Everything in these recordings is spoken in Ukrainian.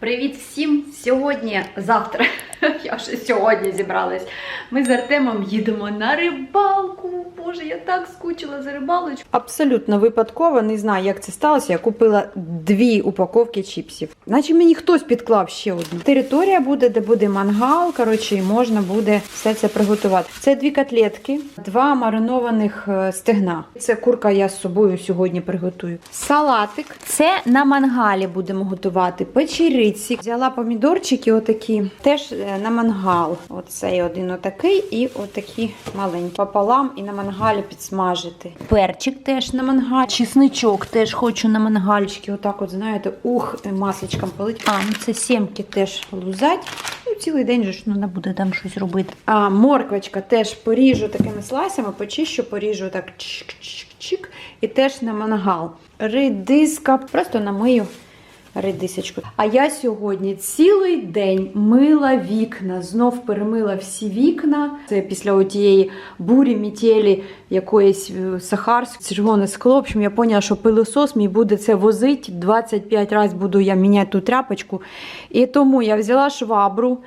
Привіт всім! Сьогодні, завтра, я вже сьогодні зібралась. Ми з Артемом їдемо на рибалку. Боже, я так скучила за рибалочку. Абсолютно випадково, не знаю, як це сталося. Я купила дві упаковки чіпсів. Наче мені хтось підклав ще одну. Територія буде, де буде мангал. Коротше, і можна буде все це приготувати. Це дві котлетки, два маринованих е, стегна. Це курка я з собою сьогодні приготую. Салатик. Це на мангалі будемо готувати. Печериці. Взяла помідорчики, отакі, теж е, на мангал. Оцей один отакий і отакі маленькі. Пополам і на мангалі підсмажити. Перчик теж на мангалі. Чесничок теж хочу на мангальчики. Отак, от знаєте, ух, масличком полить. А, ну це сімки теж лузать. Ну, цілий день же ж ну, не буде там щось робити. А морквочка теж поріжу такими слайсами, почищу, поріжу так чик-чик-чик. І теж на мангал. Редиска, просто намию редисочку. А я сьогодні цілий день мила вікна, знов перемила всі вікна. Це після отієї бурі мітєлі якоїсь е, сахарської червоне скло. В общем, я поняла, що пилосос мій буде це возити. 25 разів буду я міняти ту тряпочку. І тому я взяла швабру.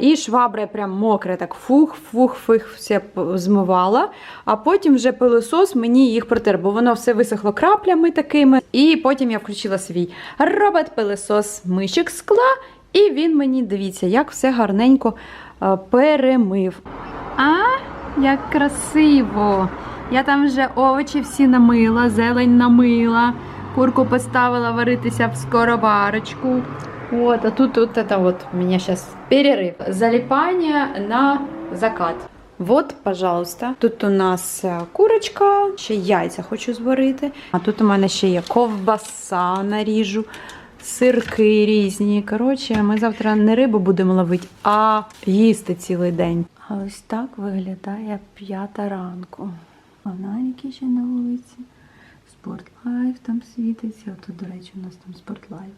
І швабра прям мокра, так фух, фух, фух, все змивала. А потім вже пилосос мені їх протер, бо воно все висохло краплями такими. І потім я включила свій робот-пилосос мишик скла, і він мені, дивіться, як все гарненько перемив. А, як красиво! Я там вже овочі всі намила, зелень намила, курку поставила варитися в скороварочку. Вот, а тут вот это вот у меня сейчас перерыв. Залипание на закат. Вот, пожалуйста. Тут у нас е, курочка, ще яйця хочу зварити. А тут у мене ще є ковбаса наріжу, сирки різні. Коротше, ми завтра не рибу будемо ловити, а їсти цілий день. А ось так виглядає п'ята ранку. Фонарики ще на вулиці. Спортлайф там світиться. Тут, до речі, у нас там спортлайф.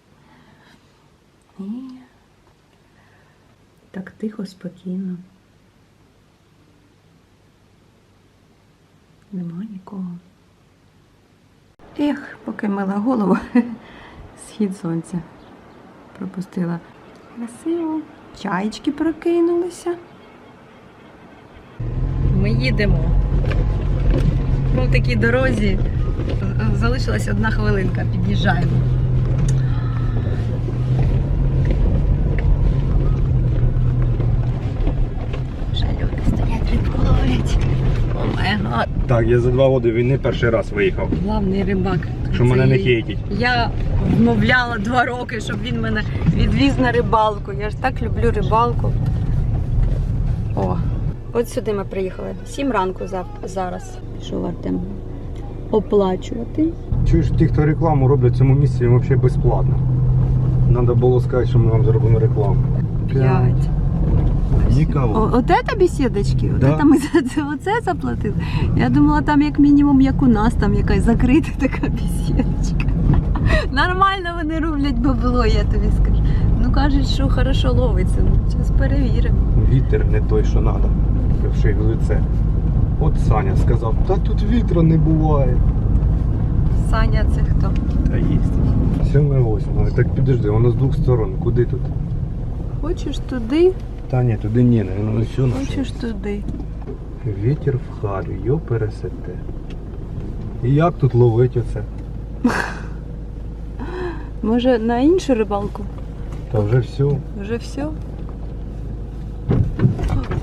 І так тихо, спокійно. Нема нікого. Ех, поки мила голову, схід сонця пропустила. Красиво. Чайчки прокинулися. Ми їдемо. По такій дорозі залишилась одна хвилинка, під'їжджаємо. Вже люди стоять рибку ловлять. О май гад. Так, я за два роки війни перший раз виїхав. Главний рибак. Що мене не хейтять. Я вмовляла два роки, щоб він мене відвіз на рибалку. Я ж так люблю рибалку. О, от сюди ми приїхали. Сім ранку зараз. Пішов Артем оплачувати. Чуєш, ті, хто рекламу роблять в цьому місці, їм взагалі безплатно. Треба було сказати, що ми вам зробимо рекламу. П'ять. Нікого. О, от це бесідочки, от Да. це ми за це оце заплатили. Я думала, там як мінімум, як у нас, там якась закрита така бесідочка. Нормально вони роблять бабло, я тобі скажу. Ну кажуть, що хорошо ловиться. Ну, зараз перевіримо. Вітер не той, що треба. Ще в лице. От Саня сказав, та тут вітру не буває. Саня, це хто? Та є. Сьоме восьме. Так підожди, воно з двох сторон. Куди тут? Хочеш туди, Та ні, туди ні, воно все наше. хочеш туди. Вітер в харю, йо пересете. І як тут ловить оце? Може на іншу рибалку? Та вже все. Вже все?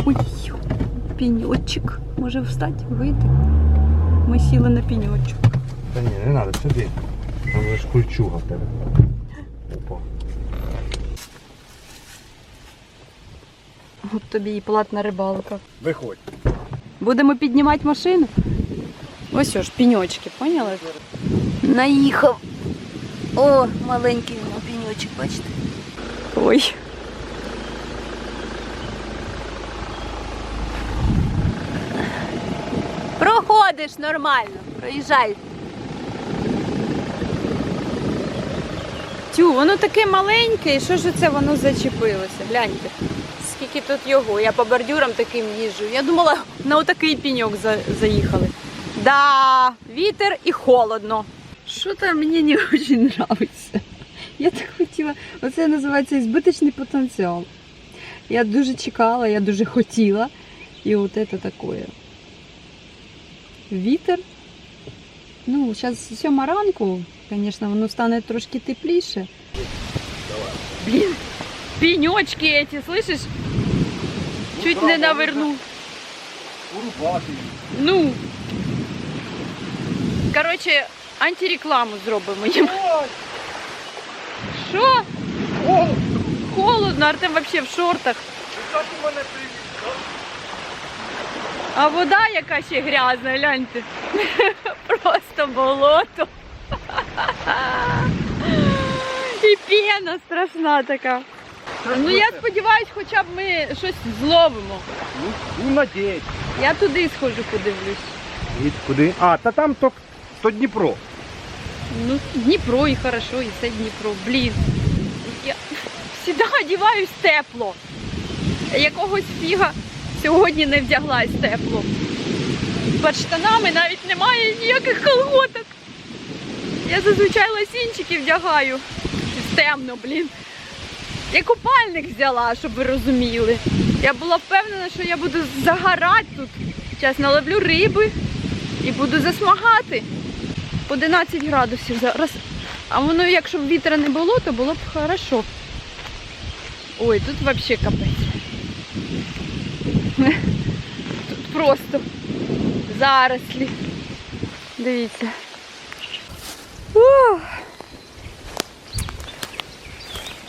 Ой, піньочок. Може встати, вийти? Ми сіли на піньочок. Та ні, не треба, сюди. Там ж кульчуга в тебе. От тобі і платна рибалка. Виходь. Будемо піднімати машину. Ось ж, піньочки, поняли? Наїхав. О, маленький піньочок, бачите? Ой. Проходиш нормально, проїжджай. Тю, воно таке маленьке, і що ж це воно зачепилося? Гляньте. Скільки тут його? Я по бордюрам таким їжджу. Я думала, на отакий піньок за- заїхали. Да, вітер і холодно. Що там мені не дуже подобається. Я так хотіла. Оце називається збиточний потенціал. Я дуже чекала, я дуже хотіла. І от це таке. Вітер. Ну, зараз сьома ранку, звісно, воно стане трошки тепліше. Блін, пенечки эти, слышиш? Чуть не навернув. Урубати. Ну. Коротше, антирекламу зробимо їм. Що? Холодно, Артем вообще в шортах. А вода яка ще грязна, гляньте. Просто болото. І пена страшна така. Ну я сподіваюсь, хоча б ми щось зловимо. Ну, ну надіюсь. Я туди схожу, подивлюсь. І куди? А, та там то, то Дніпро. Ну, Дніпро і хорошо, і це Дніпро. Блін. Я завжди одіваюсь тепло. Якогось фіга сьогодні не вдяглась тепло. Під штанами навіть немає ніяких колготок. Я зазвичай лосінчики вдягаю. Темно, блін. Я купальник взяла, щоб ви розуміли. Я була впевнена, що я буду загорати тут. Зараз наловлю риби і буду засмагати. 11 градусів зараз. А воно, якщо б вітра не було, то було б хорошо. Ой, тут взагалі капець. Тут просто зарослі. Дивіться. Ух.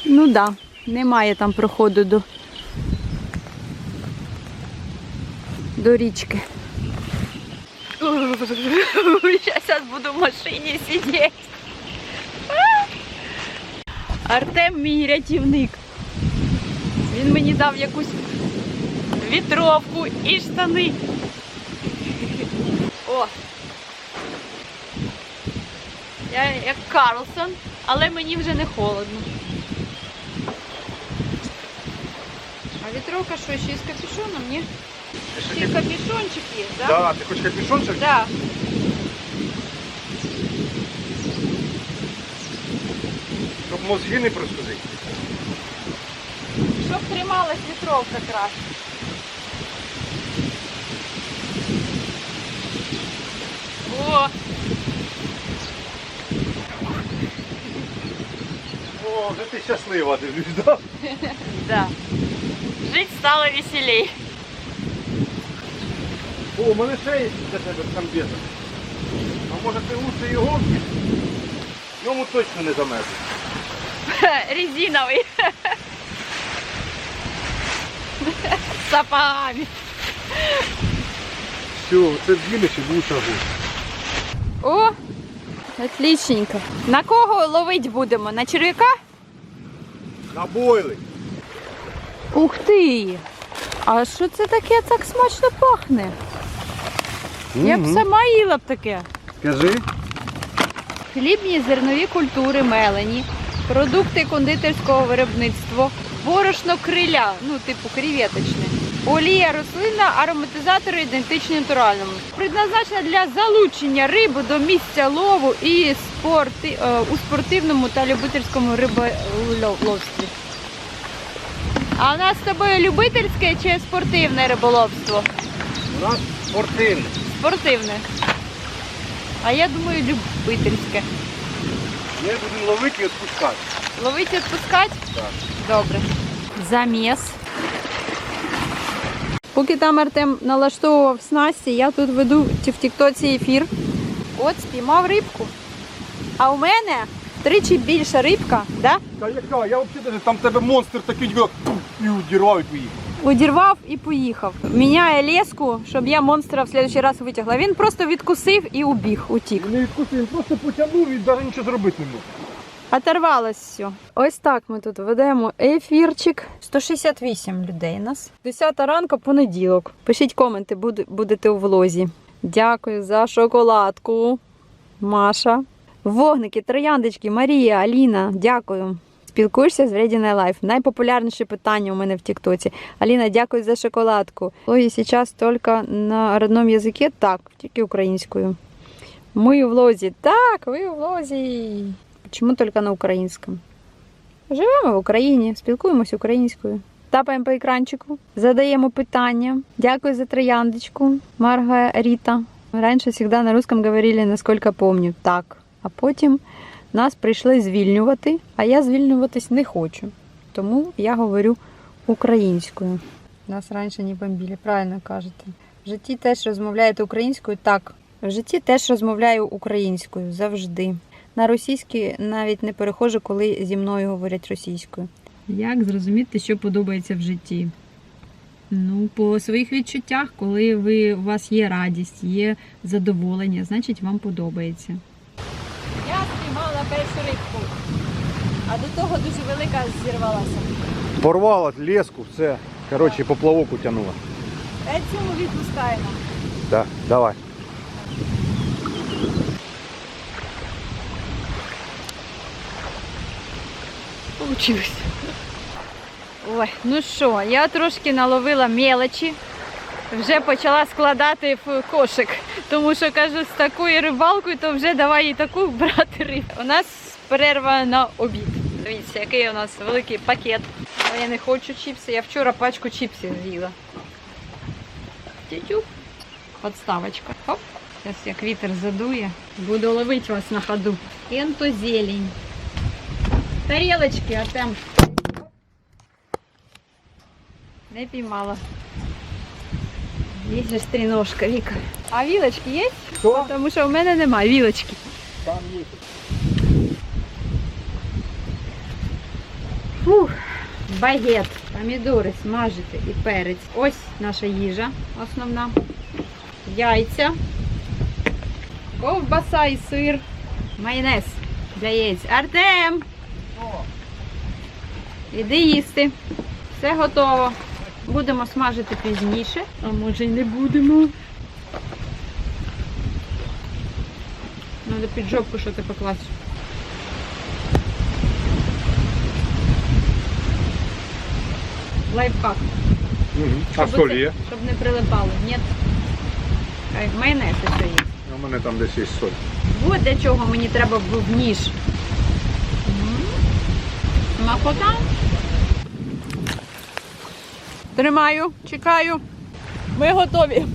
Ну так, да, немає там проходу до, до річки. Зараз буду в машині сидіти. Артем мій рятівник. Він мені дав якусь вітровку і штани. О! Я як Карлсон, але мені вже не холодно. А вітровка що, ще й з капюшоном, ні? Ще й капюшончик є, так? Да? Да, ти хочеш капюшончик? Да. Щоб мозги не просудити. Щоб трималась вітровка краще. О, О, вже ти щаслива, дивлюсь, да? да. Жить стало веселей. О, у мене ще є для тебе комбеза. А може ти лучше його? Йому точно не замерзне. Резиновый. С сапогами. Все, це і лучше гусь. О, отличненько. На кого ловить будемо? На черв'яка? На бойли. Ух ти! А що це таке так смачно пахне? Я б сама їла б таке. Скажи. Хлібні зернові культури мелені, продукти кондитерського виробництва, борошно криля, ну типу креветочне, олія рослинна, ароматизатори ідентичні натуральному. Предназначена для залучення риби до місця лову і спорти, е, у спортивному та любительському риболовстві. А у нас з тобою любительське чи спортивне риболовство? У нас спортивний. Спортивне. А я думаю, любительське. Ми будемо ловити і відпускати. Ловить і відпускати? Так. Добре. Заміс. Поки там Артем налаштовував снасті, я тут веду в Тіктоці ефір. От спіймав рибку. А у мене втричі більша рибка, да? Та яка? Я взагалі там тебе монстр такий дьо, і удірвав і поїхав. Удірвав і поїхав. Міняє леску, щоб я монстра в следующий раз витягла. Він просто відкусив і убіг, утік. Не відкусив, він просто потягнув і навіть нічого зробити не мог. Оторвалось все. Ось так ми тут ведемо ефірчик. 168 людей нас. 10 ранку, понеділок. Пишіть коменти, будете у влозі. Дякую за шоколадку. Маша. Вогники, трояндочки, Марія, Аліна. Дякую. Спілкуєшся з Вредінай Лайф. Найпопулярніше питання у мене в Тіктоці. Аліна, дякую за шоколадку. Ой, зараз тільки на родному язикі? Так, тільки українською. Ми у влозі. Так, ви у влозі. Почему только на украинском? Живемо в Україні, спілкуємось українською. Тапаємо по екранчику, задаємо питання. Дякую за трояндочку, Маргарита. Раніше завжди на русском говорили, наскільки помню. Так. А потім нас прийшли звільнювати, а я звільнюватись не хочу. Тому я говорю українською. Нас раніше не бомбили, правильно кажете. В житті теж розмовляєте українською? Так. В житті теж розмовляю українською завжди. На російській навіть не перехожу, коли зі мною говорять російською. Як зрозуміти, що подобається в житті? Ну, по своїх відчуттях, коли ви, у вас є радість, є задоволення, значить вам подобається. Першу рибку, а до того дуже велика зірвалася. Порвала леску, все. Коротше, поплавок утягнула. А цьому відпускаємо. Так, давай. Получилось. Ой, ну що, я трошки наловила мелочі. Вже почала складати в кошик. Тому що кажу, з такою рибалкою, то вже давай і таку брати рибу. У нас перерва на обід. Дивіться, який у нас великий пакет. Але я не хочу чіпси. Я вчора пачку чіпсів з'їла. Тютюк. Подставочка. Хоп. Зараз як вітер задує. Буду ловити вас на ходу. Енто зелень. Тарелочки, Артем. Не піймала. Є же стріножка, Віка. А вілочки є? Що? Тому що в мене немає вілочки. Там є. Фух, багет, помідори смажити і перець. Ось наша їжа основна. Яйця, ковбаса і сир, майонез для яєць. Артем! Іди їсти. Все готово. Будемо смажити пізніше, а може й не будемо. Надо під жопку щось покласти. Лайфхак. А Щоб соль це- є? Щоб не прилипало. Ні. Ай, Майонез ще є. У мене там десь є соль. От для чого мені треба був ніж. М. Смакота. Тримаю, чекаю. Ми готові.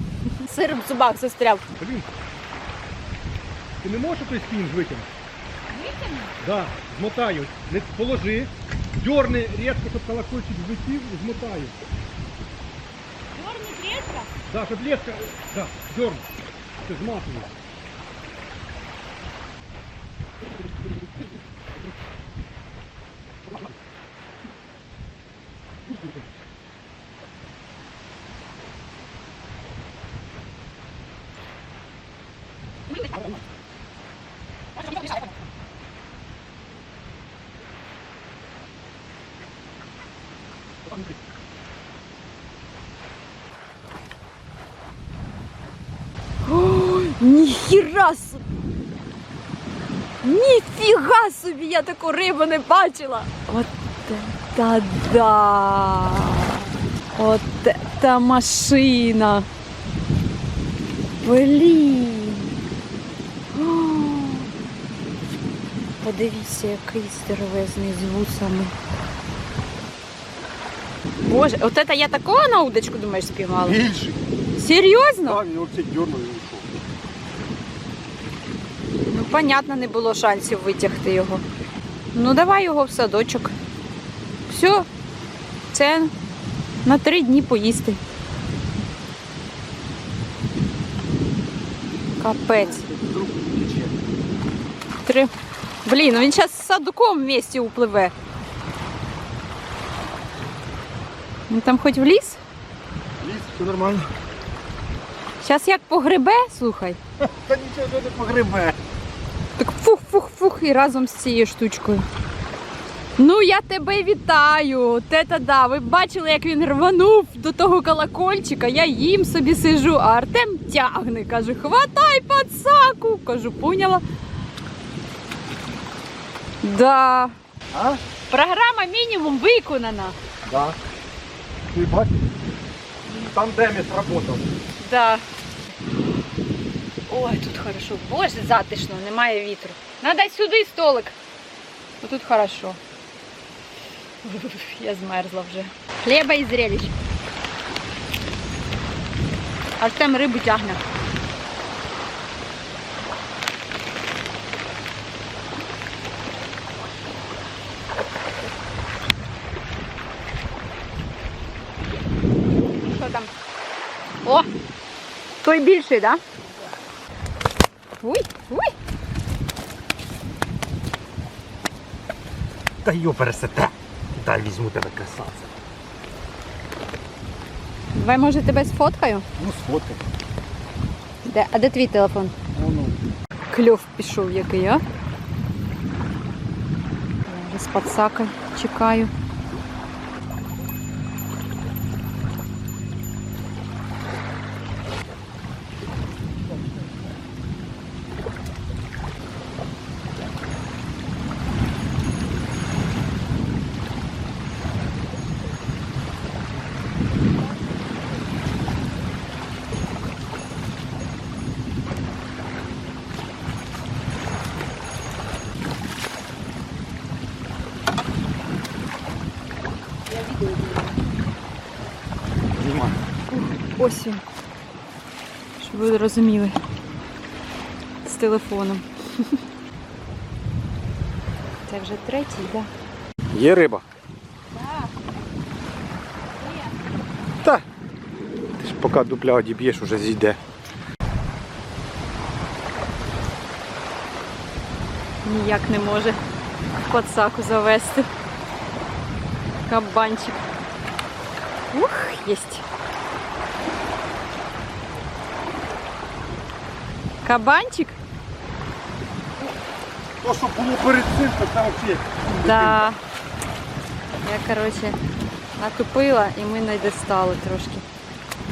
Сир в зубах застряв. Блін. Ти не можеш той спінж витягнути? Витягнути? Да, змотаю. Не положи, дьорни різко, щоб колокольчик злетів і змотаю. Чорний кресла? Да, щоб леска, да, дьорни. Ти зматуєш. Ніхіра собі! Ніфіга собі! Я таку рибу не бачила! От та да! От та машина! Блін! О! Подивіться, який здоровезний з вусами. Боже, от це я такого на удочку, думаєш, спіймала? Більший. Серйозно? Так, він оце дьорнув і йшов. Понятно, не було шансів витягти його. Ну, давай його в садочок. Все, це на три дні поїсти. Капець. Три. Блін, ну він зараз з садком в місті upливе. Він там хоч в ліс? Ліс, все нормально. Зараз як погребе, слухай. Та нічого не погребе. Так фух-фух-фух і разом з цією штучкою. Ну, я тебе вітаю. Те-та да. Ви бачили, як він рванув до того колокольчика. Я їм собі сижу, а Артем тягне. Каже, хватай пацаку. Кажу, поняла. Да. А? Програма мінімум виконана. Да. Ти бачиш? Там деміс работав. Да. Ой, тут хорошо. Боже, затишно, немає вітру. Надо сюди столик. Тут хорошо. Я змерзла вже. Хліба і зрелищ. Артем рибу тягне. Що там? О! Той більший, так? Да? Уй, уй! Та йо пересете. Дай візьму тебе красавця. Давай, може, тебе сфоткаю? Ну сфоткай. Де, а де твій телефон? Ну, Кльов пішов який, а? Я вже з пацака чекаю. Ось. Щоб ви розуміли. З телефоном. Це вже третій, так? Да? Є риба? Та. Ти ж поки дупля одіб'єш, уже зійде. Ніяк не може пацаку завести. Кабанчик. Ух, єсть. Кабанчик? То, що було перед цим, то це взагалі. Да. Я, короче, натупила і ми не достали трошки.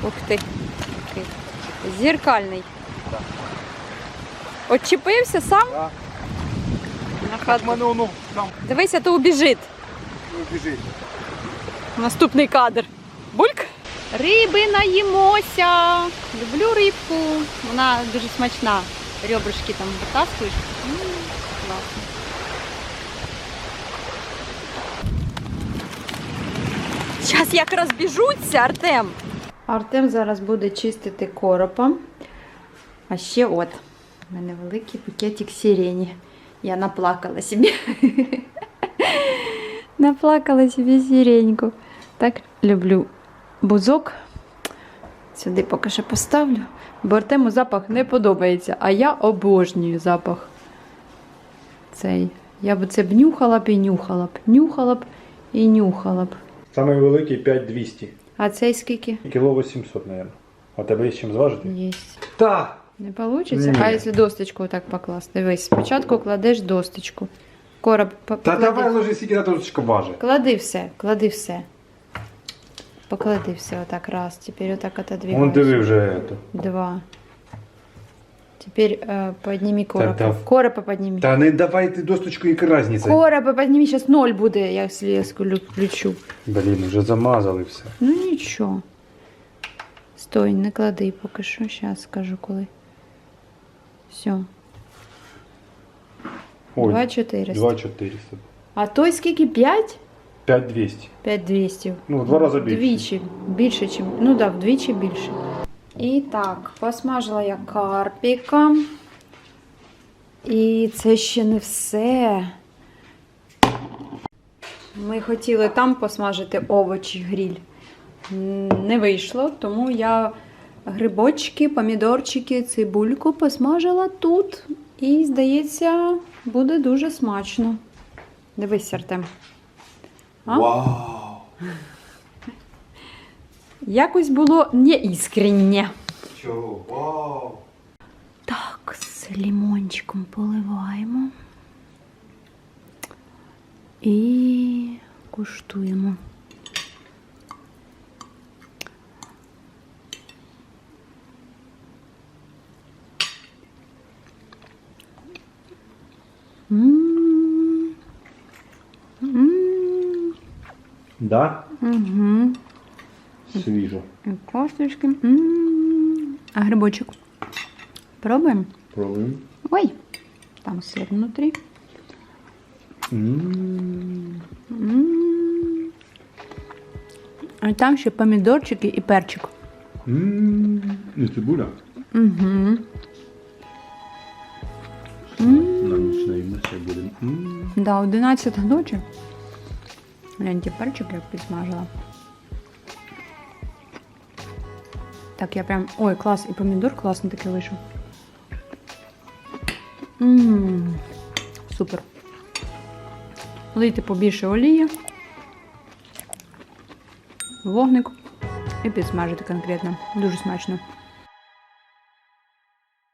Ух ти. Такий Зеркальний. Отчепився сам? Да. На В ходу. мене воно там Дивися, то убіжить. біжить. Наступний кадр. Бульк. Риби наїмося. Люблю рибку. Вона дуже смачна. Ребрышки там витаскуєш. Класно. Зараз як розбіжуться, Артем. Артем зараз буде чистити коропа. А ще от. У мене великий пакетик сирені. Я наплакала собі. Наплакала собі сиреньку. Так люблю бузок. Сюди поки що поставлю. Бо Артему запах не подобається, а я обожнюю запах цей. Я б це б нюхала б і нюхала б, нюхала б і нюхала б. Самий великий 5200. А цей скільки? Кіло 800, мабуть. А тебе є з чим зважити? Єсть. Та. Не вийде? А якщо досточку так покласти? Дивись, спочатку кладеш досточку. Короб Та давай ложи скільки на трошечки важить. Клади все, клади все. Поклади все отак раз. Тепер отак отодвигай. Вон диви вже. это. Два. Теперь э, подними коропа. та- Коропа подними. Та не давай ти досточку, яка різниця. Коропа подними, сейчас ноль буде, я слезку включу. Блін, вже замазали все. Ну нічого. Стой, не клади поки що. Зараз скажу коли. Все. Ой, 2400. 2400. А той скільки? 5? 5200. 5200. Ну, в два рази більше. Вдвічі. Більше, чим. Ну так, да, вдвічі більше. І так, посмажила я карпіка. І це ще не все. Ми хотіли там посмажити овочі гріль. Не вийшло, тому я грибочки, помідорчики, цибульку посмажила тут. І, здається, буде дуже смачно. Дивись, Артем. А? Вау! Якось було неіскренне. Чого? Вау! Так, з лімончиком поливаємо. І куштуємо. М. Да? Мгм. Свіжо. І косточки. М. А грибочок. Пробуємо? Пробуємо. Ой, там сыр внутри. М. М. А там ще помідорчики і перчик. Ммм, не цибуля. Угу. На ніч наїмося будемо. М. Да, 11 ночі. Гляньте, перчик як підсмажила. Так, я прям. Ой, клас, і помідор класний такий вийшов. Ммм, супер. Лийте побільше олії. Вогник. І підсмажити конкретно. Дуже смачно.